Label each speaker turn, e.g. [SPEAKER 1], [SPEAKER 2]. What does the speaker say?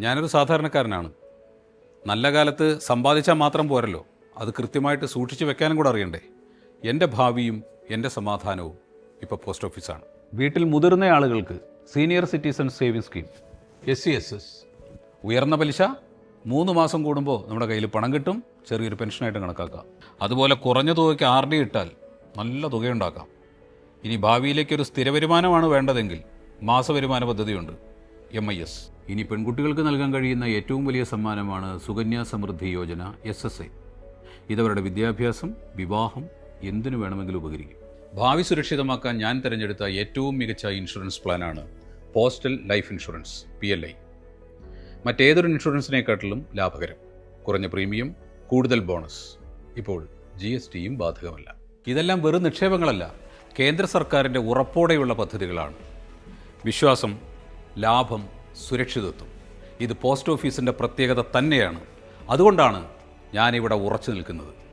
[SPEAKER 1] ഞാനൊരു സാധാരണക്കാരനാണ്. നല്ല കാലത്ത് സമ്പാദിച്ചാൽ മാത്രം പോരല്ലോ. അത് കൃത്യമായിട്ട് സൂക്ഷിച്ചു വെക്കാനും കൂടെ അറിയണ്ടേ. എന്റെ ഭാവിയും എന്റെ സമാധാനവും ഇപ്പോൾ പോസ്റ്റ് ഓഫീസാണ്. വീട്ടിൽ മുതിർന്ന ആളുകൾക്ക് senior citizen saving scheme. S C S S. ഉയർന്ന പലിശ മൂന്ന് മാസം കൂടുമ്പോൾ നമ്മുടെ കയ്യിൽ പണം കിട്ടും ചെറിയൊരു പെൻഷനായിട്ട് കണക്കാക്കാം. അതുപോലെ കുറഞ്ഞ തുകയ്ക്ക് ആർ ഡി ഇട്ടാൽ നല്ല തുകയുണ്ടാക്കാം. ഇനി ഭാവിയിലേക്കൊരു സ്ഥിര വരുമാനമാണ് വേണ്ടതെങ്കിൽ മാസവരുമാന പദ്ധതിയുണ്ട്. എം ഐ എസ് ഇനി പെൺകുട്ടികൾക്ക് നൽകാൻ കഴിയുന്ന ഏറ്റവും വലിയ സമ്മാനമാണ് Sukanya Samriddhi Yojana S S A ഇതവരുടെ വിദ്യാഭ്യാസം വിവാഹം എന്തിനു വേണമെങ്കിലും ഉപകരിക്കും. ഭാവി സുരക്ഷിതമാക്കാൻ ഞാൻ തിരഞ്ഞെടുത്ത ഏറ്റവും മികച്ച ഇൻഷുറൻസ് പ്ലാനാണ് postal life insurance P L I മറ്റേതൊരു ഇൻഷുറൻസിനെക്കാട്ടിലും ലാഭകരം. കുറഞ്ഞ പ്രീമിയം കൂടുതൽ ബോണസ്. ഇപ്പോൾ ജി എസ് ടിയും ബാധകമല്ല. ഇതെല്ലാം വെറും നിക്ഷേപങ്ങളല്ല കേന്ദ്ര സർക്കാരിന്റെ ഉറപ്പോടെയുള്ള പദ്ധതികളാണ്. വിശ്വാസം ലാഭം സുരക്ഷിതത്വം. ഇത് പോസ്റ്റ് ഓഫീസിന്റെ പ്രത്യേകത തന്നെയാണ്. അതുകൊണ്ടാണ് ഞാനിവിടെ ഉറച്ചു നിൽക്കുന്നത്.